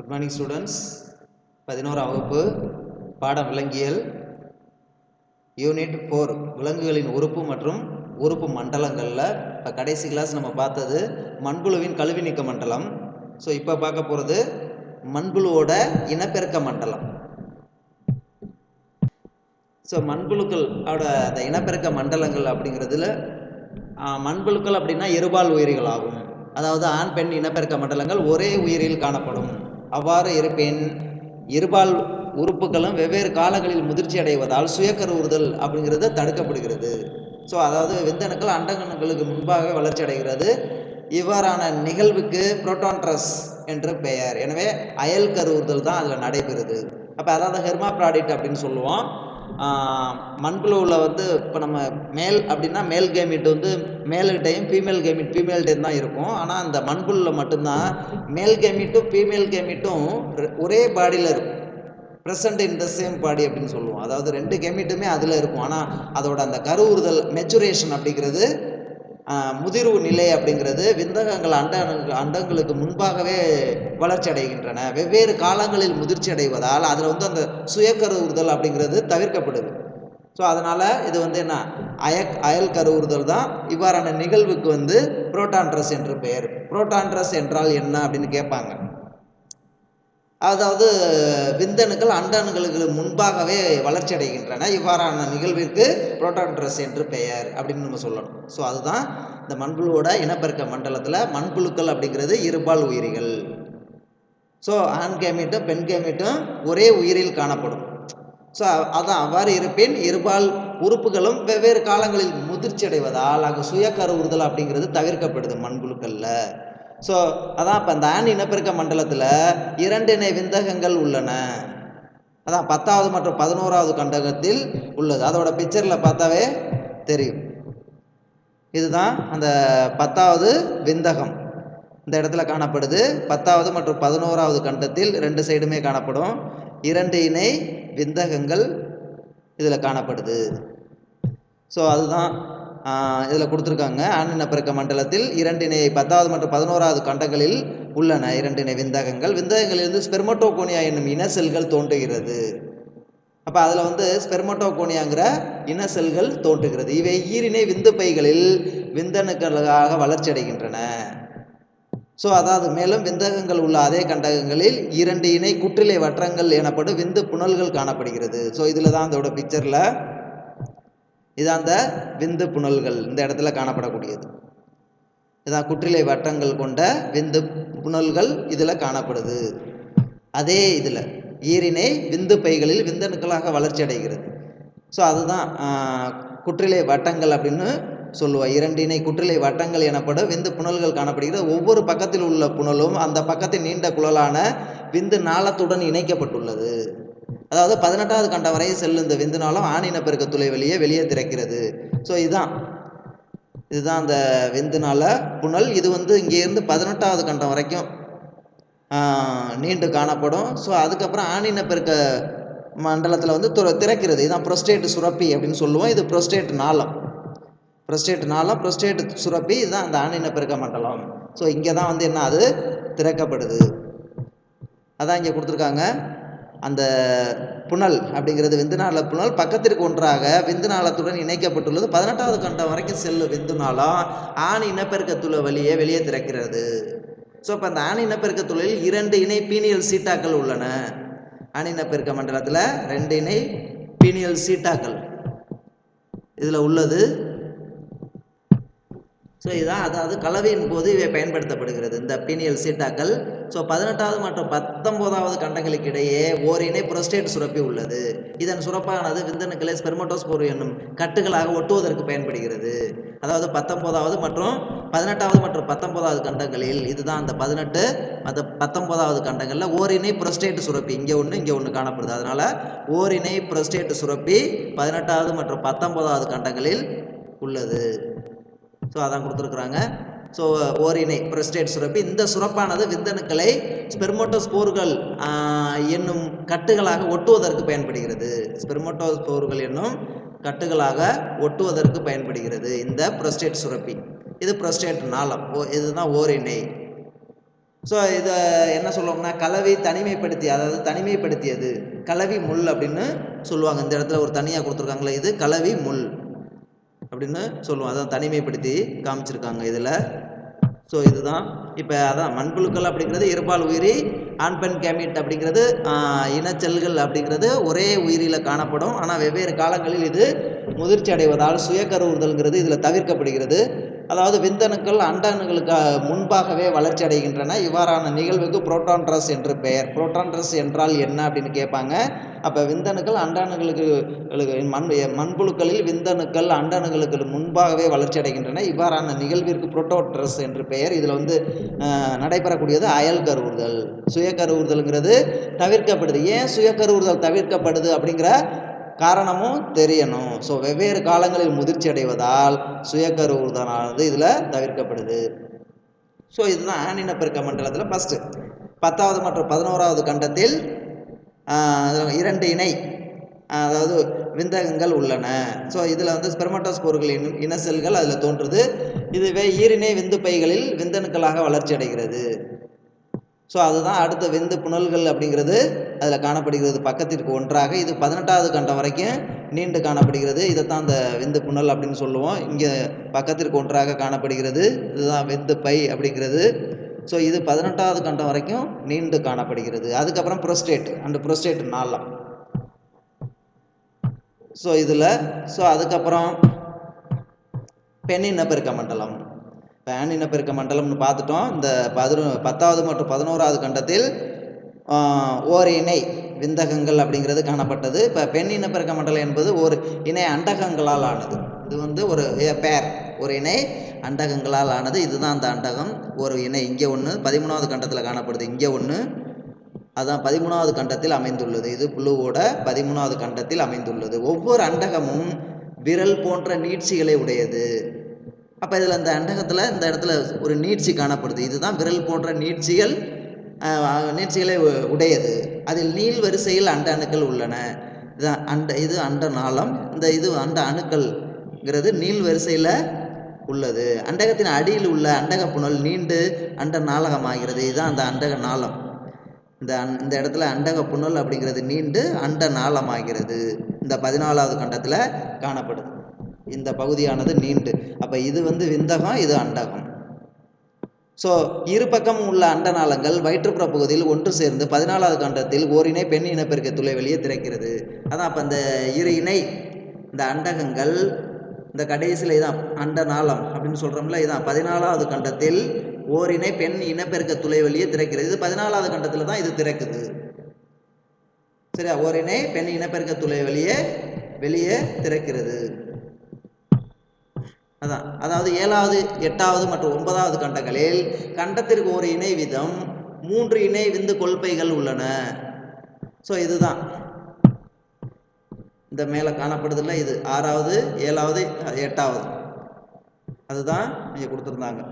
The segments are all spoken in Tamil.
குட் மார்னிங் ஸ்டூடெண்ட்ஸ் பதினோராம் வகுப்பு பாடம் விலங்கியல் யூனிட் ஃபோர் விலங்குகளின் உறுப்பு மற்றும் உறுப்பு மண்டலங்களில் இப்போ கடைசி கிளாஸ் நம்ம பார்த்தது மண்புழுவின் கழுவி நீக்க மண்டலம். ஸோ இப்போ பார்க்க போகிறது மண்புழுவோட இனப்பெருக்க மண்டலம். ஸோ மண்புழுக்கள் அதோட அந்த இனப்பெருக்க மண்டலங்கள் அப்படிங்கிறதுல மண்புழுக்கள் அப்படின்னா இருபால் உயிரிகள் ஆகும் அதாவது ஆண் பெண் இனப்பெருக்க மண்டலங்கள் ஒரே உயிரில் காணப்படும். அவ்வாறு இருப்பேன். இருபால் உறுப்புகளும் வெவ்வேறு காலங்களில் முதிர்ச்சி அடைவதால் சுயக்கருவுறுதல் அப்படிங்கிறது தடுக்கப்படுகிறது. ஸோ அதாவது விந்தணுக்கள் அண்டகணுக்களுக்கு முன்பாக வளர்ச்சி அடைகிறது. இவ்வாறான நிகழ்வுக்கு புரோட்டான்ட்ரஸ் என்று பெயர். எனவே அயல் கருவுறுதல் தான் அதில் நடைபெறுது. அப்போ அதாவது ஹெர்மாப்ராடிட் அப்படின்னு சொல்லுவோம். மண்புழுவில் வந்து இப்போ நம்ம மேல் அப்படின்னா மேல் கேமிட் வந்து மேல்கிட்டையும் ஃபீமேல் கேமிட் ஃபீமேல்கிட்டையும் தான் இருக்கும். ஆனால் அந்த மண்புழுவில் மட்டும்தான் மேல் கேமிட்டும் ஃபீமேல் கேமிட்டும் ஒரே பாடியில் இருக்கும். ப்ரெசன்ட் இன் த சேம் பாடி அப்படின்னு சொல்லுவோம். அதாவது ரெண்டு கெமிட்டுமே அதில் இருக்கும். ஆனால் அதோட அந்த கருவுறுதல் மெச்சுரேஷன் அப்படிங்கிறது முதிர்வு நிலை அப்படிங்கிறது விந்தகங்கள் அண்ட அண்டங்களுக்கு முன்பாகவே வளர்ச்சி அடைகின்றன. வெவ்வேறு காலங்களில் முதிர்ச்சி அடைவதால் அதில் வந்து அந்த சுயக்கருவுறுதல் அப்படிங்கிறது தவிர்க்கப்படுது. ஸோ அதனால் இது வந்து என்ன? அய அயல் கருவுறுதல் தான். இவ்வாறான நிகழ்வுக்கு வந்து புரோட்டான்ட்ரஸ் என்று பெயர். புரோட்டான்ட்ரஸ் என்றால் என்ன அப்படின்னு கேட்பாங்க. அதாவது விந்தணுக்கள் அண்டணுக்களுக்கு முன்பாகவே வளர்ச்சி அடைகின்றன. இவ்வாறான நிகழ்விற்கு புரோட்டான்ட்ரஸ் என்று பெயர் அப்படின்னு நம்ம சொல்லணும். ஸோ அதுதான் இந்த மண்புழுவோட இனப்பெருக்க மண்டலத்தில் மண்புழுக்கள் அப்படிங்கிறது இருபால் உயிரிகள். ஸோ ஆண் கேமிட்டும் பெண் கேமிட்டும் ஒரே உயிரில் காணப்படும். ஸோ அதான் அவ்வாறு இருப்பின் இருபால் உறுப்புகளும் வெவ்வேறு காலங்களில் முதிர்ச்சி அடைவதால் அங்கே சுயக்கருவுறுதல் அப்படிங்கிறது தவிர்க்கப்படுது மண்புழுக்களில். ஸோ அதான் இப்போ அந்த ஆண் இனப்பெருக்க மண்டலத்தில் இரண்டு இணை விந்தகங்கள் உள்ளன. அதான் பத்தாவது மற்றும் பதினோராவது கண்டகத்தில் உள்ளது. அதோட பிக்சரில் பார்த்தாவே தெரியும். இதுதான் அந்த பத்தாவது விந்தகம். இந்த இடத்துல காணப்படுது. பத்தாவது மற்றும் பதினோராவது கண்டத்தில் ரெண்டு சைடுமே காணப்படும். இரண்டு இணை விந்தகங்கள் இதில் காணப்படுது. ஸோ அதுதான் இதில் கொடுத்துருக்காங்க. ஆணின மண்டலத்தில் இரண்டினை பத்தாவது மற்றும் பதினோராவது கண்டங்களில் உள்ளன. இரண்டினை விந்தகங்கள். விந்தகங்களிலிருந்து ஸ்பெர்மட்டோகோனியா என்னும் இன செல்கள் தோன்றுகிறது. அப்போ அதில் வந்து ஸ்பெர்மட்டோகோனியாங்கிற இன செல்கள் தோன்றுகிறது. இவை ஈரினை விந்து பைகளில் விந்தணுக்களாக வளர்ச்சி அடைகின்றன ஸோ அதாவது மேலும் விந்தகங்கள் உள்ள அதே கண்டகங்களில் இரண்டு இணை குற்றிலை வற்றங்கள் எனப்படும் விந்து புனல்கள் காணப்படுகிறது. ஸோ இதில் தான் அதோட பிக்சரில் இதான் அந்த விந்து புனல்கள் இந்த இடத்துல காணப்படக்கூடியது. இதான் குற்றிலை வட்டங்கள் கொண்ட விந்து புனல்கள் இதில் காணப்படுது. அதே இதில் ஈரினை விந்து பைகளில் விந்தணுக்களாக வளர்ச்சி அடைகிறது. ஸோ அதுதான் குற்றிலை வட்டங்கள் அப்படின்னு சொல்லுவோம் இரண்டினை குற்றிலை வட்டங்கள் எனப்படும் விந்து புனல்கள் காணப்படுகிறது. ஒவ்வொரு பக்கத்தில் உள்ள புனலும் அந்த பக்கத்தின் நீண்ட குழலான விந்து நாளத்துடன் இணைக்கப்பட்டுள்ளது. அதாவது பதினெட்டாவது கண்டம் வரை செல்லும் இந்த விந்துனாலும் ஆணின பெருக்க துளை வெளியே வெளியே திறக்கிறது. ஸோ இதுதான். இதுதான் அந்த விந்துனால புனல். இது வந்து இங்கேருந்து பதினெட்டாவது கண்டம் வரைக்கும் நீண்டு காணப்படும். ஸோ அதுக்கப்புறம் ஆணின பெருக்க மண்டலத்தில் வந்து துற திறக்கிறது. இதுதான் ப்ரொஸ்டேட் சுரப்பி அப்படின்னு சொல்லுவோம். இது ப்ரொஸ்டேட் நாளம். ப்ரொஸ்டேட் நாளம் ப்ரொஸ்டேட் சுரப்பி. இதுதான் அந்த ஆணின பெருக்க மண்டலம். ஸோ இங்கே தான் வந்து என்ன அது? திறக்கப்படுது. அதான் இங்கே கொடுத்துருக்காங்க. அந்த புனல் அப்படிங்கிறது விந்துநாள புனல். பக்கத்திற்கு ஒன்றாக விந்துநாளத்துடன் இணைக்கப்பட்டுள்ளது. பதினெட்டாவது கண்டம் வரைக்கும் செல்லும் விந்துநாளம் ஆண் இனப்பெருக்கத்துள்ள வழியே வெளியே திறக்கிறது. ஸோ இப்போ அந்த ஆண் இனப்பெருக்கத்துள்ளில் இரண்டு இணை பீனியல் சீட்டாக்கள் உள்ளன. ஆண் இனப்பெருக்க மண்டலத்தில் ரெண்டு இணை பீனியல் சீட்டாக்கள். இதில் உள்ளது ஸோ இதுதான் அதாவது கலவையின் போது இவை பயன்படுத்தப்படுகிறது. இந்த பீனியல் சீட்டாக்கள். ஸோ பதினெட்டாவது மற்றும் பத்தொம்போதாவது கண்டங்களுக்கு இடையே ஓர் இணை சுரப்பி உள்ளது. இதன் சுரப்பானது விந்தணுக்களை ஸ்பெர்மட்டோஸ்போர் என்னும் கட்டுகளாக ஒட்டுவதற்கு பயன்படுகிறது. அதாவது பத்தொம்போதாவது மற்றும் பதினெட்டாவது மற்றும் பத்தொம்போதாவது கண்டங்களில் இதுதான் அந்த பதினெட்டு அந்த பத்தொம்போதாவது கண்டங்களில் ஓரிணை புரஸ்டேட் சுரப்பி. இங்கே ஒன்று இங்கே ஒன்று காணப்படுது. அதனால் ஓரிணை புரஸ்டேட் சுரப்பி பதினெட்டாவது மற்றும் பத்தொம்போதாவது கண்டங்களில் உள்ளது. ஸோ அதான் கொடுத்துருக்குறாங்க. ஸோ ஓரிணை பிரஸ்டேட் சுரப்பி. இந்த சுரப்பானது விந்தணுக்களை ஸ்பெர்மோட்டோஸ்போர்கள் என்னும் கட்டுகளாக ஒட்டுவதற்கு பயன்படுகிறது. ஸ்பெர்மோட்டோஸ்போர்கள் என்னும் கட்டுகளாக ஒட்டுவதற்கு பயன்படுகிறது இந்த புரஸ்டேட் சுரப்பி. இது புரஸ்டேட் நாளம். ஓ இதுதான் ஓரிணை ஸோ இதை என்ன சொல்லுவோம்னா கலவி தனிமைப்படுத்தி அதாவது தனிமைப்படுத்தியது. கலவி முள் அப்படின்னு சொல்லுவாங்க. இந்த இடத்துல ஒரு தனியாக கொடுத்துருக்காங்களே இது கலவி முள். அப்படின்னு சொல்லுவோம். அதான் தனிமைப்படுத்தி காமிச்சிருக்காங்க இதில். ஸோ இதுதான். இப்போ அதான் மண்புழுக்கள் அப்படிங்கிறது இருபால் உயிரி ஆண் பெண் கேமிட் அப்படிங்கிறது இனச்செல்கள் அப்படிங்கிறது ஒரே உயிரியில் காணப்படும். ஆனால் வெவ்வேறு காலங்களில் இது முதிர்ச்சி அடைவதால் சுயக்கருவுறுதல்ங்கிறது இதில் தவிர்க்கப்படுகிறது. அதாவது விந்தணுக்கள் அண்டணுக்களுக்கு முன்பாகவே வளர்ச்சி அடைகின்றன. இவ்வாறான நிகழ்வுக்கு புரோட்டான்ட்ரஸ் என்று பெயர். புரோட்டான் புரோட்டான்ட்ரஸ் என்றால் என்ன அப்படின்னு கேட்பாங்க. அப்போ விந்தணுக்கள் அண்டாணுகளுக்கு மண் மண்புழுக்களில் விந்தணுக்கள் அண்டாணுகளுக்கு முன்பாகவே வளர்ச்சி அடைகின்றன. இவ்வாறான நிகழ்விற்கு புரோட்டோட்ரஸ் என்று பெயர். இதில் வந்து நடைபெறக்கூடியது அயல் கருவுறுதல். சுய கருவுறுதல்ங்கிறது தவிர்க்கப்படுது. ஏன் சுய கருவுறுதல் தவிர்க்கப்படுது அப்படிங்கிற காரணமும் தெரியணும். ஸோ வெவ்வேறு காலங்களில் முதிர்ச்சி அடைவதால் சுயக்கருவுறுதலானது இதில் தவிர்க்கப்படுது. ஸோ இதுதான் ஆனினப்பெருக்க மண்டலத்தில் ஃபஸ்ட்டு பத்தாவது மற்றும் பதினோராவது கண்டத்தில் இரண்டு இணை அதாவது விந்தகங்கள் உள்ளன. ஸோ இதில் வந்து ஸ்பெர்மட்டோஸ்போர்களின் இன இன செல்கள் அதில் தோன்றுது. இதுவே ஈரிணை விந்து பைகளில் விந்தணுக்களாக வளர்ச்சி அடைகிறது. ஸோ அதுதான் அடுத்த வெந்து புனல்கள் அப்படிங்கிறது. அதில் காணப்படுகிறது. பக்கத்திற்கு ஒன்றாக இது பதினெட்டாவது கண்டம் வரைக்கும் நீண்டு காணப்படுகிறது. இதைத்தான் அந்த வெந்து புனல் அப்படின்னு சொல்லுவோம். இங்கே பக்கத்திற்கு ஒன்றாக காணப்படுகிறது. இதுதான் வெந்து பை அப்படிங்கிறது. ஸோ இது பதினெட்டாவது கண்டம் வரைக்கும் நீண்டு காணப்படுகிறது. அதுக்கப்புறம் புரோஸ்டேட் அந்த புரோஸ்டேட் நாளம் ஸோ இதில் ஸோ அதுக்கப்புறம் பெண்ணின் இனப்பெருக்க மண்டலம். பேன் இனப்பெருக்க மண்டலம்னு பார்த்துட்டோம். இந்த பதினொ பத்தாவது மற்றும் பதினோராவது கண்டத்தில் ஓர் இணை விந்தகங்கள் அப்படிங்கிறது காணப்பட்டது. இப்போ பெண் இனப்பெருக்க மண்டலம் என்பது ஒரு இணை அண்டகங்களால் ஆனது. இது வந்து ஒரு பேர் ஒரு இணை அண்டகங்களால் ஆனது. இதுதான் அந்த அண்டகம். ஒரு இணை இங்கே ஒன்று பதிமூணாவது கண்டத்தில் காணப்படுது இங்கே ஒன்று அதான் பதிமூணாவது கண்டத்தில் அமைந்துள்ளது. இது புழுவோட பதிமூணாவது கண்டத்தில் அமைந்துள்ளது. ஒவ்வொரு அண்டகமும் விரல் போன்ற நீட்சிகளை உடையது. அப்போ இதில் இந்த அண்டகத்தில் இந்த இடத்துல ஒரு நீட்சி காணப்படுது. இதுதான் விரல் போன்ற நீட்சிகள் நீட்சிகளை உடையது. அதில் நீள் வரிசையில் அண்ட அணுக்கள் உள்ளன. இது அண்ட இது அண்ட நாளம். இந்த இது அண்ட அணுக்கள்ங்கிறது நீள் வரிசையில் உள்ளது. அண்டகத்தின் அடியில் உள்ள அண்டக புனல் நீண்டு அண்ட நாளகமாகிறது. இதுதான் அந்த அண்டக நாளம். இந்த இந்த இடத்துல அண்டக புனல் அப்படிங்கிறது நீண்டு அண்ட நாளமாகிறது. இந்த பதினாலாவது கண்டத்தில் காணப்படுது. இந்த பகுதியானது நீண்டு. அப்போ இது வந்து விந்தகம் இது அண்டகம். ஸோ இரு பக்கம் உள்ள அண்டநாளங்கள் வயிற்றுப்புற பகுதியில் ஒன்று சேர்ந்து பதினாலாவது கண்டத்தில் ஓரிணை பெண் இனப்பெருக்க துளை வெளியே திறக்கிறது. அதான் அப்போ இந்த இரு இணை இந்த அண்டகங்கள் இந்த கடைசியில் இதான் அண்டநாளம் அப்படின்னு சொல்கிறோம்ல இதான் பதினாலாவது கண்டத்தில் ஓரிணை பெண் இனப்பெருக்க துளை வெளியே திறக்கிறது. இது பதினாலாவது கண்டத்தில் தான் இது திறக்குது. சரியா? ஓரிணை பெண் இனப்பெருக்க துளை வெளியே வெளியே திறக்கிறது. அதான். அதாவது ஏழாவது எட்டாவது மற்றும் ஒன்பதாவது கண்டங்களில் கண்டத்திற்கு ஒரு இணை வீதம் மூன்று இணை விந்து கொள்பைகள் உள்ளன. ஸோ இதுதான். இந்த மேலே காணப்படுதில்ல இது ஆறாவது ஏழாவது எட்டாவது. அதுதான் இங்கே கொடுத்துருந்தாங்க.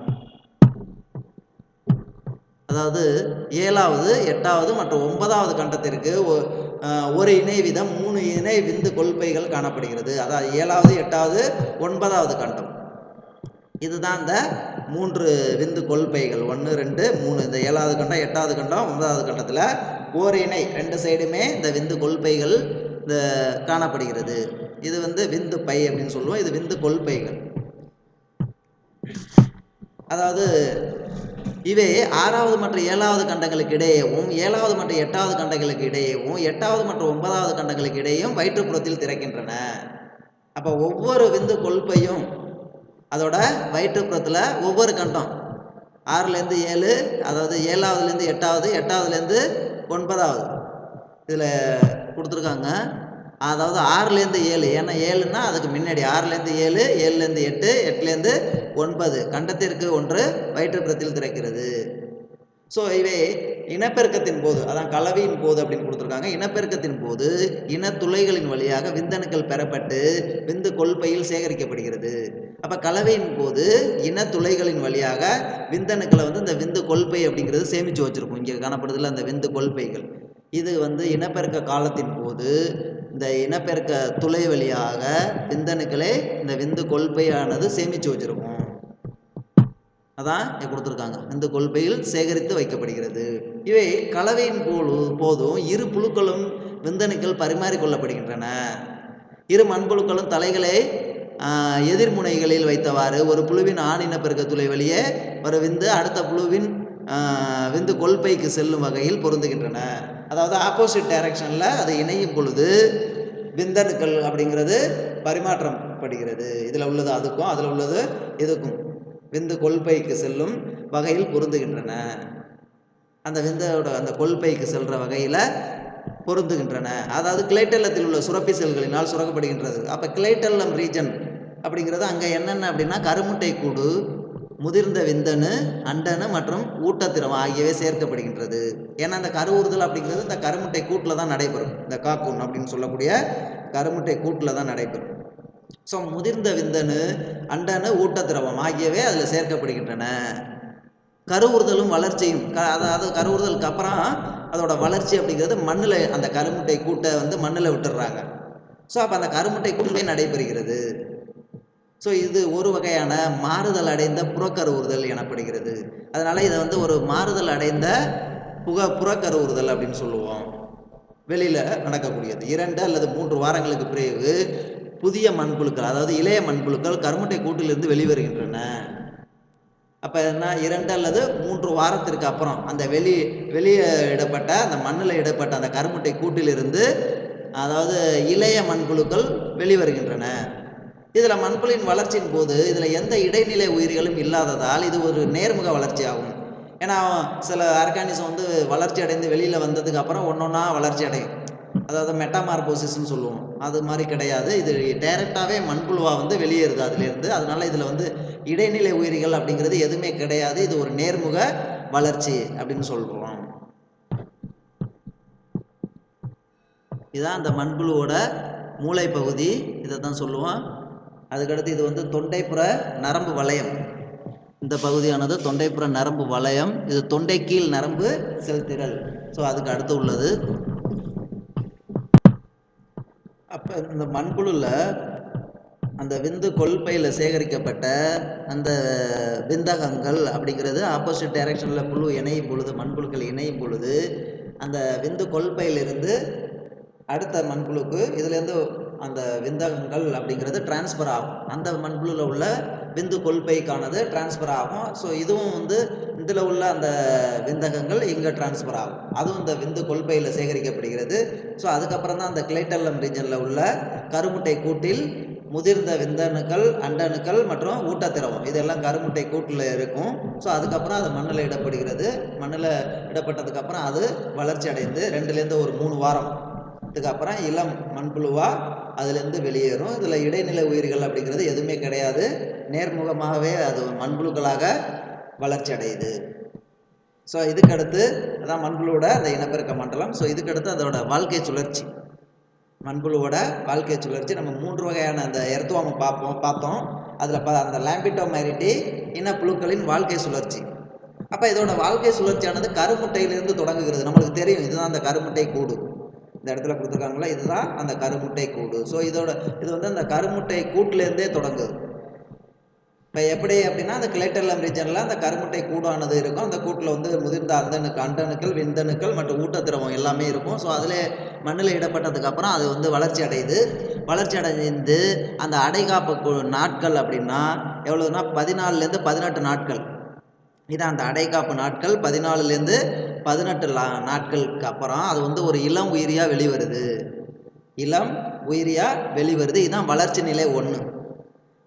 அதாவது ஏழாவது எட்டாவது மற்றும் ஒன்பதாவது கண்டத்திற்கு ஒ- ஒரு இணை வீதம் மூணு இணை விந்து கொள்கைகள் காணப்படுகிறது. அதாவது ஏழாவது எட்டாவது ஒன்பதாவது கண்டம். இதுதான் இந்த மூன்று விந்து கொள்பைகள் ஒன்று ரெண்டு மூணு. இந்த ஏழாவது கண்டம் எட்டாவது கண்டம் ஒன்பதாவது கண்டத்தில் ஓரிணை ரெண்டு சைடுமே இந்த விந்து கொள்பைகள் இந்த காணப்படுகிறது. இது வந்து விந்து பை அப்படின்னு சொல்லுவோம். இது விந்து கொள்பைகள் அதாவது இவை ஆறாவது மற்றும் ஏழாவது கண்டங்களுக்கு இடையேவும் ஏழாவது மற்றும் எட்டாவது கண்டங்களுக்கு இடையேவும் எட்டாவது மற்றும் ஒன்பதாவது கண்டங்களுக்கு இடையேயும் வயிற்றுப்புறத்தில் திறக்கின்றன. அப்போ ஒவ்வொரு விந்து கொள்பையும் அதோட வயிற்றுப்புறத்தில் ஒவ்வொரு கண்டம். ஆறுலேருந்து ஏழு அதாவது ஏழாவதுலேருந்து எட்டாவது எட்டாவதுலேருந்து ஒன்பதாவது. இதில் கொடுத்துருக்காங்க. அதாவது ஆறுலேருந்து ஏழு ஏன்னா ஏழுன்னா அதுக்கு முன்னாடி ஆறுலேருந்து ஏழு ஏழுலேருந்து எட்டு எட்டுலேருந்து ஒன்பது. கண்டத்திற்கு ஒன்று வயிற்றுப்புறத்தில் திறக்கிறது. ஸோ இவை இனப்பெருக்கத்தின் போது அதான் கலவையின் போது அப்படின்னு கொடுத்துருக்காங்க. இனப்பெருக்கத்தின் போது இனத்துளைகளின் வழியாக விந்தணுக்கள் பெறப்பட்டு விந்து கொள்பையில் சேகரிக்கப்படுகிறது. அப்போ கலவையின் போது இனத்துளைகளின் வழியாக விந்தணுக்களை வந்து இந்த விந்து கொள்பை அப்படிங்கிறது சேமித்து வச்சுருக்கும். இங்கே காணப்படுறதுல அந்த விந்து கொள்பைகள். இது வந்து இனப்பெருக்க காலத்தின் போது இந்த இனப்பெருக்க துளை வழியாக விந்தணுக்களை இந்த விந்து கொள்பையானது சேமித்து வச்சுருக்கும். அதான் கொடுத்துருக்காங்க. இந்த கொள்பையில் சேகரித்து வைக்கப்படுகிறது. இவை கலவையின் போது போதும் இரு புழுக்களும் விந்தணுக்கள் பரிமாறிக்கொள்ளப்படுகின்றன. இரு மண்புழுக்களும் தலைகளை எதிர்முனைகளில் வைத்தவாறு ஒரு புழுவின் ஆண் இனப்பெருக்க துளை வழியே ஒரு விந்து அடுத்த புழுவின் விந்து கொள்பைக்கு செல்லும் வகையில் பொருந்துகின்றன. அதாவது ஆப்போசிட் டைரக்ஷனில் அது இணையும் பொழுது விந்தணுக்கள் அப்படிங்கிறது பரிமாற்றம் படுகிறது இதில் உள்ளது அதுக்கும் அதில் உள்ளது இதுக்கும் விந்து கொள்பைக்கு செல்லும் வகையில் பொருந்துகின்றன. அந்த விந்தோட அந்த கொள்பைக்கு செல்கிற வகையில் பொருந்துகின்றன. அதாவது கிளைட்டல்லத்தில் உள்ள சுரப்பி செல்களினால் சுரக்கப்படுகின்றது. அப்போ கிளைட்டல்லம் ரீஜன் அப்படிங்கிறது அங்கே என்னென்ன அப்படின்னா கருமுட்டை கூடு முதிர்ந்த விந்தணு அண்டனு மற்றும் ஊட்டத்திரவம் ஆகியவை சேர்க்கப்படுகின்றது. ஏன்னா அந்த கருவுறுதல் அப்படிங்கிறது இந்த கருமுட்டை கூட்டில் தான் நடைபெறும். இந்த காக்கூன் அப்படின்னு சொல்லக்கூடிய கருமுட்டை கூட்டில் தான் நடைபெறும். ஸோ முதிர்ந்த விந்தணு அண்டனு ஊட்டத்திரவம் ஆகியவை அதில் சேர்க்கப்படுகின்றன. கருவுறுதலும் வளர்ச்சியும் க அதாவது கருவுறுதலுக்கு அப்புறம் அதோட வளர்ச்சி அப்படிங்கிறது மண்ணில் அந்த கருமுட்டை கூட்டை வந்து மண்ணில் விட்டுடுறாங்க. ஸோ அப்போ அந்த கருமுட்டை கூட்டிலே நடைபெறுகிறது. ஸோ இது ஒரு வகையான மாறுதல் அடைந்த புறக்கருவுறுதல் எனப்படுகிறது. அதனால் இதை வந்து ஒரு மாறுதல் அடைந்த புக புறக்கருவுறுதல் அப்படின்னு சொல்லுவோம். வெளியில் நடக்கக்கூடியது. இரண்டு அல்லது மூன்று வாரங்களுக்கு பிறகு புதிய மண்புழுக்கள் அதாவது இளைய மண்புழுக்கள் கருமுட்டை கூட்டிலிருந்து வெளிவருகின்றன. அப்போ என்ன இரண்டு அல்லது மூன்று வாரத்திற்கு அப்புறம் அந்த வெளி வெளியே இடப்பட்ட அந்த மண்ணில் இடப்பட்ட அந்த கருமுட்டை கூட்டிலிருந்து அதாவது இளைய மண்புழுக்கள் வெளிவருகின்றன. இதில் மண்புழுவின் வளர்ச்சியின் போது இதில் எந்த இடைநிலை உயிரிகளும் இல்லாததால் இது ஒரு நேர்முக வளர்ச்சி ஆகும் ஏன்னா சில ஆர்கானிசம் வந்து வளர்ச்சி அடைந்து வெளியில் வந்ததுக்கு அப்புறம் ஒன்றொன்னா வளர்ச்சி அடையும். அதாவது மெட்டாமார்போசிஸ்ன்னு சொல்லுவோம். அது மாதிரி கிடையாது. இது டைரெக்டாகவே மண்புழுவா வந்து வெளியேறுது அதுலேருந்து. அதனால இதில் வந்து இடைநிலை உயிரிகள் அப்படிங்கிறது எதுவுமே கிடையாது. இது ஒரு நேர்முக வளர்ச்சி அப்படின்னு சொல்கிறோம் இதான் அந்த மண்புழுவோட மூளை பகுதி இதை தான் சொல்லுவோம். அதுக்கடுத்து இது வந்து தொண்டைப்புற நரம்பு வளையம். இந்த பகுதியானது தொண்டைப்புற நரம்பு வளையம். இது தொண்டை கீழ் நரம்பு செலுத்திரல் ஸோ அதுக்கு அடுத்து உள்ளது. அப்போ இந்த மண்புழுல அந்த விந்து கொள்பையில் சேகரிக்கப்பட்ட அந்த விந்தகங்கள் அப்படிங்கிறது ஆப்போசிட் டைரக்ஷனில் புழு இணையும் பொழுது மண்புழுக்கள் இணையும் பொழுது அந்த விந்து கொள்பையிலிருந்து அடுத்த மண்புழுக்கு இதுலேருந்து அந்த விந்தகங்கள் அப்படிங்கிறது டிரான்ஸ்ஃபர் ஆகும். அந்த மண்புழுவில் உள்ள விந்து கொள்பைக்கானது டிரான்ஸ்ஃபர் ஆகும். ஸோ இதுவும் வந்து இதில் உள்ள அந்த விந்தகங்கள் இங்கே டிரான்ஸ்ஃபர் ஆகும். அதுவும் இந்த விந்து கொள்பையில் சேகரிக்கப்படுகிறது. ஸோ அதுக்கப்புறம் தான் அந்த கிளைட்டல்லம் ரீஜனில் உள்ள கருமுட்டை கூட்டில் முதிர்ந்த விந்தணுக்கள் அண்டணுக்கள் மற்றும் ஊட்டத்திரவம். இதெல்லாம் கருமுட்டை கூட்டில் இருக்கும். ஸோ அதுக்கப்புறம் அது மண்ணில் இடப்படுகிறது. மண்ணில் இடப்பட்டதுக்கப்புறம் அது வளர்ச்சி அடைந்து ரெண்டுலேருந்து ஒரு மூணு வாரம். இதுக்கப்புறம் இளம் மண்புழுவாக அதுலேருந்து வெளியேறும். இதில் இடைநிலை உயிர்கள் அப்படிங்கிறது எதுவுமே கிடையாது. நேர்முகமாகவே அது மண்புழுக்களாக வளர்ச்சி அடையுது. ஸோ இதுக்கடுத்து அதான் மண்புழுவோட அந்த இனப்பெருக்க மண்டலம். ஸோ இதுக்கடுத்து அதோட வாழ்க்கை சுழற்சி. மண்புழுவோட வாழ்க்கை சுழற்சி. நம்ம மூன்று வகையான அந்த எர்த்துவாம பார்ப்போம் பார்த்தோம். அதில் ப அந்த லேம்பிட்டோ மேரிட்டி இனப்புழுக்களின் வாழ்க்கை சுழற்சி. அப்போ இதோட வாழ்க்கை சுழற்சியானது கருமுட்டையிலிருந்து தொடங்குகிறது. நம்மளுக்கு தெரியும் இதுதான் அந்த கருமுட்டை கூடு. இந்த இடத்துல கொடுத்துருக்காங்களா இதுதான் அந்த கருமுட்டை கூடு. ஸோ இதோட இது வந்து அந்த கருமுட்டை கூட்டிலேருந்தே தொடங்குது. இப்போ எப்படி அப்படின்னா அந்த கிளேட்டர்லம் ரீஜனில் அந்த கருமுட்டை கூடானது இருக்கும். அந்த கூட்டில் வந்து முதிர்ந்த அந்தணுக்கள் அண்டணுக்கள் விந்தணுக்கள் மற்றும் ஊட்டத்திரவம் எல்லாமே இருக்கும். ஸோ அதில் மண்ணில் இடப்பட்டதுக்கப்புறம் அது வந்து வளர்ச்சி அடையுது. வளர்ச்சி அடைந்து அந்த அடைகாப்பு நாட்கள் அப்படின்னா எவ்வளோன்னா பதினாலுலேருந்து பதினெட்டு நாட்கள். இதான் அந்த அடைக்காப்பு நாட்கள். பதினாலுலேருந்து பதினெட்டு லா- நாட்களுக்கு அப்புறம் அது வந்து ஒரு இளம் உயிரியாக வெளிவருது. இளம் உயிரியாக வெளிவருது. இதுதான் வளர்ச்சி நிலை ஒன்று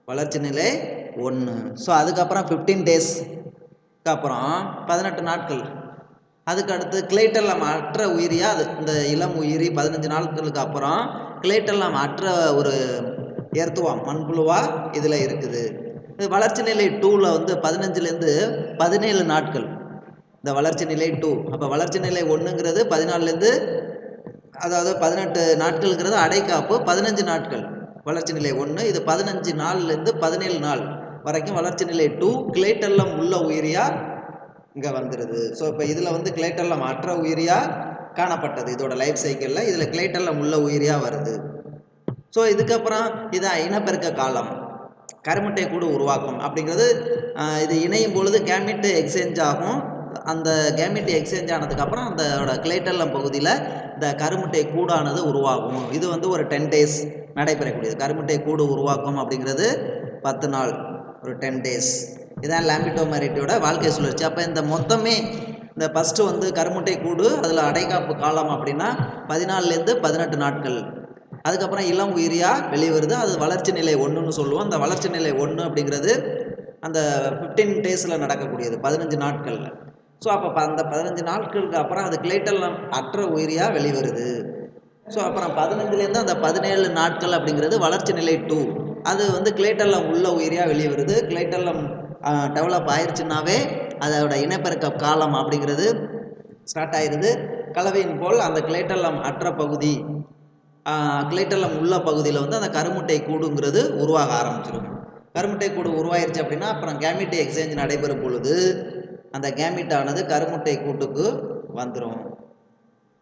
வளர்ச்சி நிலை ஒன்று ஸோ அதுக்கப்புறம் ஃபிஃப்டீன் டேஸ்க்கு அப்புறம் பதினெட்டு நாட்கள். அதுக்கு அடுத்து கிளைட்டெல்லாம் அற்ற உயிரியாக அது இந்த இளம் உயிரி பதினஞ்சு நாட்களுக்கு அப்புறம் கிளைட்டெல்லாம் அற்ற ஒரு எர்த்துவாம் மண்புழுவா இதில் இருக்குது. வளர்ச்சி நிலை டூவில் வந்து பதினஞ்சுலேருந்து பதினேழு நாட்கள். இந்த வளர்ச்சி நிலை டூ அப்போ வளர்ச்சி நிலை ஒன்றுங்கிறது பதினாலுலேருந்து அதாவது பதினெட்டு நாட்கள்ங்கிறது அடைக்காப்பு பதினஞ்சு நாட்கள். வளர்ச்சி நிலை ஒன்று இது பதினஞ்சு நாள்லேருந்து பதினேழு நாள் வரைக்கும் வளர்ச்சி நிலை டூ கிளைட்டெல்லாம் உள்ள உயிரியா இங்கே வந்துடுது ஸோ இப்போ இதில் வந்து கிளைட்டெல்லாம் அற்ற உயிரியா காணப்பட்டது. இதோட லைஃப் சைக்கிளில் இதில் கிளைட்டெல்லாம் உள்ள உயிரியா வருது. ஸோ இதுக்கப்புறம் இதான் இனப்பெருக்க காலம். கருமுட்டை கூடு உருவாக்கும். அப்படிங்கிறது இது இணையும் பொழுது கேமிட் எக்ஸ்சேஞ்ச் ஆகும். அந்த கேமிட் எக்ஸ்சேஞ்ச் ஆனதுக்கப்புறம் அந்த கிளேட்டல்லம் பகுதியில் இந்த கருமுட்டை கூடானது உருவாகும். இது வந்து ஒரு டென் டேஸ் நடைபெறக்கூடியது. கருமுட்டை கூடு உருவாக்கும் அப்படிங்கிறது பத்து நாள் ஒரு டென் டேஸ் இதான் லேம்பிட்டோமரிட்டியோட வாழ்க்கை சுழற்சி. அப்போ இந்த மொத்தமே இந்த ஃபஸ்ட்டு வந்து கருமுட்டை கூடு அதில் அடைகாப்பு காலம் அப்படின்னா பதினாலுலேருந்து பதினெட்டு நாட்கள். அதுக்கப்புறம் இளம் உயிரியாக வெளியே வருது. அது வளர்ச்சி நிலை ஒன்றுன்னு சொல்லுவோம். அந்த வளர்ச்சி நிலை ஒன்று அப்படிங்கிறது அந்த ஃபிஃப்டீன் டேஸில் நடக்கக்கூடியது பதினஞ்சு நாட்களில். ஸோ அப்போ அந்த பதினஞ்சு நாட்களுக்கு அப்புறம் அது கிளைட்டல் அற்ற உயிரியாக வெளிவருது ஸோ அப்புறம் பதினஞ்சுலேருந்து அந்த பதினேழு நாட்கள் அப்படிங்கிறது வளர்ச்சி நிலை டூ அது வந்து கிளைட்டல்லம் உள்ள உயிரியாக வெளியே வருது. கிளைட்டல்லம் டெவலப் ஆயிடுச்சுனாவே அதோட இனப்பெருக்க காலம் அப்படிங்கிறது ஸ்டார்ட் ஆயிடுது கலவையின் போல் அந்த கிளைட்டல்லம் அற்ற பகுதி கிளைட்டெல்லாம் உள்ள பகுதியில் வந்து அந்த கருமுட்டை கூடுங்கிறது உருவாக ஆரம்பிச்சிடும் கருமுட்டை கூடு உருவாயிருச்சு அப்படின்னா அப்புறம் கேமிட்டை எக்ஸ்சேஞ்ச் நடைபெறும் பொழுது அந்த கேமிட்டானது கருமுட்டை கூட்டுக்கு வந்துடும்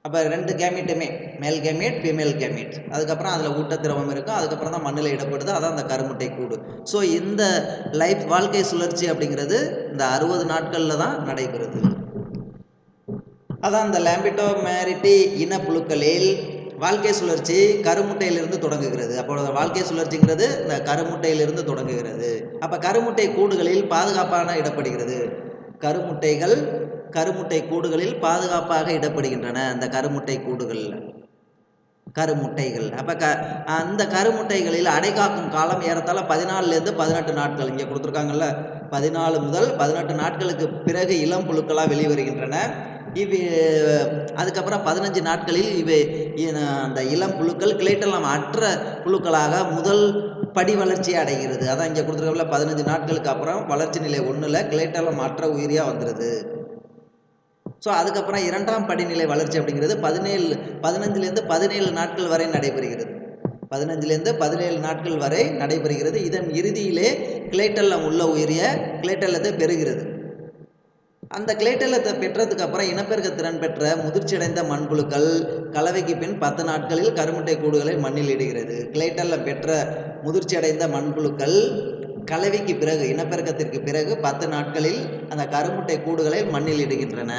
அப்போ ரெண்டு கேமிட்டுமே மேல் கேமிட் ஃபீமேல் கேமிட் அதுக்கப்புறம் அதில் ஊட்ட திரவம் இருக்கும் அதுக்கப்புறம் தான் மண்ணில் இடப்படுது அதான் அந்த கருமுட்டை கூடு. ஸோ இந்த லைஃப் வாழ்க்கை சுழற்சி அப்படிங்கிறது இந்த அறுபது நாட்களில் தான் நடைபெறுது. அதான் இந்த லேம்பிட்டோ மேரிட்டி இனப்புழுக்களில் வாழ்க்கை சுழற்சி கருமுட்டையிலிருந்து தொடங்குகிறது. அப்போ வாழ்க்கை சுழற்சிங்கிறது இந்த கருமுட்டையிலிருந்து தொடங்குகிறது. அப்போ கருமுட்டை கூடுகளில் பாதுகாப்பான இடப்படுகிறது. கருமுட்டைகள் கருமுட்டை கூடுகளில் பாதுகாப்பாக இடப்படுகின்றன. அந்த கருமுட்டை கூடுகளில். கருமுட்டைகள். அப்போ க அந்த கருமுட்டைகளில் அடைகாக்கும் காலம் ஏறத்தாழ பதினாலுலேருந்து பதினெட்டு நாட்கள். இங்கே கொடுத்துருக்காங்கல்ல. பதினாலு முதல் பதினெட்டு நாட்களுக்கு பிறகு இளம் புழுக்களாக வெளிவருகின்றன. இவை அதுக்கப்புறம் பதினஞ்சு நாட்களில் இவை அந்த இளம் புழுக்கள் கிளைட்டெல்லாம் அற்ற புழுக்களாக முதல் படி வளர்ச்சி அடைகிறது. அதான் இங்கே கொடுத்துருக்கல பதினஞ்சு நாட்களுக்கு அப்புறம் வளர்ச்சி நிலை ஒன்றில் கிளைட்டெல்லாம் அற்ற உயிரியாக வந்துடுது ஸோ அதுக்கப்புறம் இரண்டாம் படிநிலை வளர்ச்சி அப்படிங்கிறது பதினேழு பதினஞ்சுலேருந்து பதினேழு நாட்கள் வரை நடைபெறுகிறது. பதினஞ்சுலேருந்து பதினேழு நாட்கள் வரை நடைபெறுகிறது. இதன் இறுதியிலே கிளைட்டல்லம் உள்ள உயிரிய கிளைட்டல்லத்தை பெறுகிறது. அந்த கிளேட்டலத்தை பெற்றதுக்கு அப்புறம் இனப்பெருக்க திறன் பெற்ற முதிர்ச்சியடைந்த மண்புழுக்கள் கலவைக்கு பின் பத்து நாட்களில் கருமுட்டை கூடுகளை மண்ணில் இடுகிறது. கிளேட்டலில் பெற்ற முதிர்ச்சியடைந்த மண்புழுக்கள் கலவைக்கு பிறகு இனப்பெருக்கத்திற்கு பிறகு பத்து நாட்களில் அந்த கருமுட்டை கூடுகளை மண்ணில் இடுகின்றன.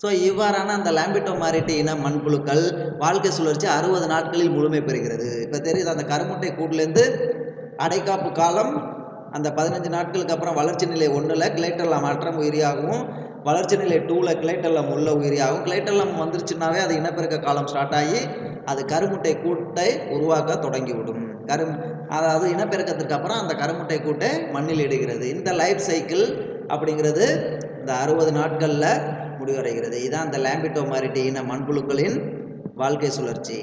ஸோ இவ்வாறான அந்த லாம்பிட்டோமாரிட்டி இன மண்புழுக்கள் வாழ்க்கை சுழற்சி அறுபது நாட்களில் முழுமை பெறுகிறது. இப்போ தெரியுது? அந்த கருமுட்டை கூடுலேருந்து அடைக்காப்பு காலம் அந்த பதினஞ்சு நாட்களுக்கு அப்புறம் வளர்ச்சி நிலை ஒன்றில் கிளைட்டெல்லாம் அற்றம் உயிரியாகவும் வளர்ச்சி நிலை டூவில் கிளைட்டெல்லாம் உள்ள உயிரியாகவும் கிளைட்டெல்லாம் வந்துருச்சுனாவே அது இனப்பெருக்க காலம் ஸ்டார்ட் ஆகி அது கருமுட்டை கூட்டை உருவாக்க தொடங்கிவிடும். கரும் அதாவது இனப்பெருக்கத்திற்கு அப்புறம் அந்த கருமுட்டை கூட்டை மண்ணில் இடுகிறது. இந்த லைஃப் சைக்கிள் அப்படிங்கிறது இந்த அறுபது நாட்களில் முடிவடைகிறது. இதுதான் அந்த லாம்பிட்டோமாரிட்டி இன மண்புழுக்களின் வாழ்க்கை சுழற்சி.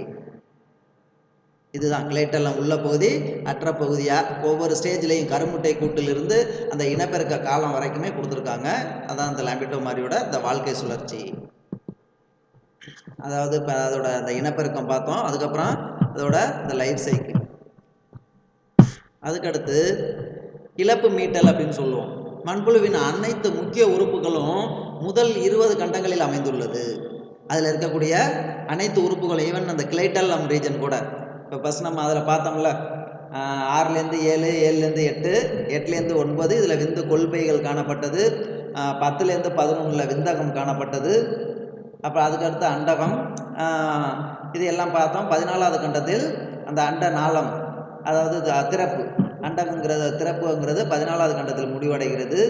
இதுதான் கிளைட்டெல்லாம் உள்ள பகுதி அற்ற பகுதியாக ஒவ்வொரு ஸ்டேஜ்லேயும் கருமுட்டை கூட்டிலிருந்து அந்த இனப்பெருக்க காலம் வரைக்குமே கொடுத்துருக்காங்க. அதான் அந்த லாம்பிட்டோமாரியோட இந்த வாழ்க்கை சுழற்சி. அதாவது இப்போ அதோட அந்த இனப்பெருக்கம் பார்த்தோம். அதுக்கப்புறம் அதோட இந்த லைஃப் சைக்கிள் அதுக்கடுத்து இழப்பு மீட்டல் அப்படின்னு சொல்லுவோம். மண்புழுவின் அனைத்து முக்கிய உறுப்புகளும் முதல் இருபது கண்டங்களில் அமைந்துள்ளது. அதில் இருக்கக்கூடிய அனைத்து உறுப்புகளும் ஈவன் அந்த கிளைட்டல் ரீஜன் கூட. இப்போ ஃபஸ்ட் நம்ம அதில் பார்த்தோம்ல ஆறுலேருந்து ஏழு ஏழுலேருந்து எட்டு எட்டுலேருந்து ஒன்பது இதில் விந்து கொள்பைகள் காணப்பட்டது. பத்துலேருந்து பதினொன்றில் விந்தகம் காணப்பட்டது. அப்புறம் அதுக்கடுத்து அண்டகம். இது எல்லாம் பார்த்தோம். பதினாலாவது கண்டத்தில் அந்த அண்ட நாளம் அதாவது திறப்பு அண்டகங்கிறது திறப்புங்கிறது பதினாலாவது கண்டத்தில் முடிவடைகிறது.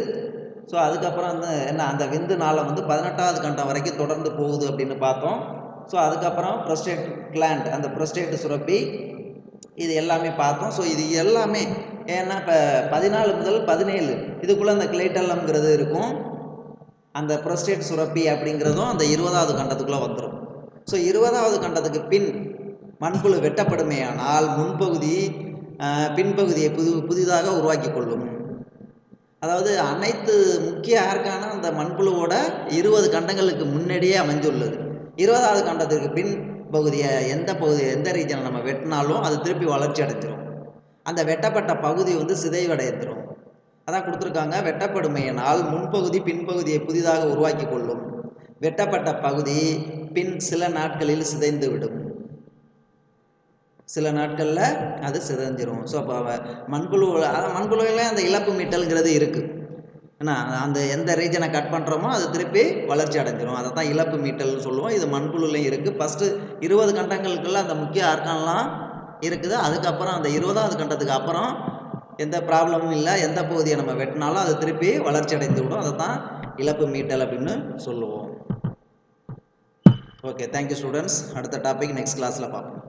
ஸோ அதுக்கப்புறம் வந்து என்ன அந்த விந்து நாளம் வந்து பதினெட்டாவது கண்டம் வரைக்கும் தொடர்ந்து போகுது அப்படின்னு பார்த்தோம். ஸோ அதுக்கப்புறம் ப்ரொஸ்டேட் கிளாண்ட் அந்த ப்ரொஸ்டேட் சுரப்பி இது எல்லாமே பார்த்தோம். ஸோ இது எல்லாமே ஏன்னா இப்போ பதினாலு முதல் பதினேழு இதுக்குள்ளே அந்த கிளைட்டல்லம்ங்கிறது இருக்கும். அந்த ப்ரொஸ்டேட் சுரப்பி அப்படிங்கிறதும் அந்த இருபதாவது கண்டத்துக்குள்ளே வந்துடும் ஸோ இருபதாவது கண்டத்துக்கு பின் மண்புழு வெட்டப்படுமேயானால் முன்பகுதி பின்பகுதியை புது புதிதாக உருவாக்கி கொள்ளும். அதாவது அனைத்து முக்கிய ஆர்கான அந்த மண்புழுவோட இருபது கண்டங்களுக்கு முன்னாடியே அமைந்துள்ளது. இருபதாவது கண்டத்திற்கு பின் பகுதியை எந்த பகுதி எந்த ரீஜனை நம்ம வெட்டினாலும் அது திருப்பி வளர்ச்சி அடைஞ்சிரும். அந்த வெட்டப்பட்ட பகுதி வந்து சிதைவடைந்துடும் அதான் கொடுத்துருக்காங்க வெட்டப்படுமையினால் முன்பகுதி பின்பகுதியை புதிதாக உருவாக்கி கொள்ளும். வெட்டப்பட்ட பகுதி பின் சில நாட்களில் சிதைந்து விடும். சில நாட்களில் அது சிதைஞ்சிரும். ஸோ அப்போ மண்புழு அதான் மண்புழுவில் அந்த இழப்பு மீட்டல்ங்கிறது இருக்குது ஏன்னா அந்த எந்த ரீஜனை கட் பண்ணுறோமோ அது திருப்பி வளர்ச்சி அடைஞ்சிரும். அதை தான் இழப்பு மீட்டல்னு சொல்லுவோம். இது மண்புழுலையும் இருக்குது ஃபஸ்ட்டு இருபது கண்டங்களுக்குள்ள அந்த முக்கிய ஆர்கான்லாம் இருக்குது. அதுக்கப்புறம் அந்த இருபதாவது கண்டத்துக்கு அப்புறம் எந்த ப்ராப்ளமும் இல்லை. எந்த பகுதியை நம்ம வெட்டினாலும் அது திருப்பி வளர்ச்சி அடைந்து விடும். அதை தான் இழப்பு மீட்டல் அப்படின்னு சொல்லுவோம். ஓகே தேங்க்யூ ஸ்டூடெண்ட்ஸ் அடுத்த டாபிக் நெக்ஸ்ட் கிளாஸில் பார்ப்போம்.